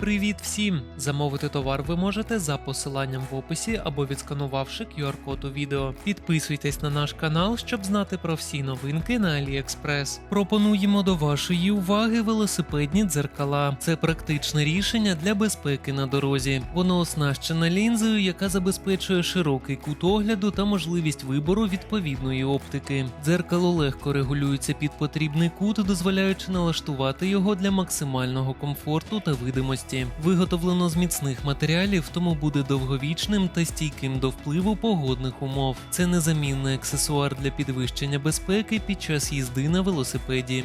Привіт всім! Замовити товар ви можете за посиланням в описі або відсканувавши QR-код у відео. Підписуйтесь на наш канал, щоб знати про всі новинки на AliExpress. Пропонуємо до вашої уваги велосипедні дзеркала. Це практичне рішення для безпеки на дорозі. Воно оснащене лінзою, яка забезпечує широкий кут огляду та можливість вибору відповідної оптики. Дзеркало легко регулюється під потрібний кут, дозволяючи налаштувати його для максимального комфорту та видимості. Виготовлено з міцних матеріалів, тому буде довговічним та стійким до впливу погодних умов. Це незамінний аксесуар для підвищення безпеки під час їзди на велосипеді.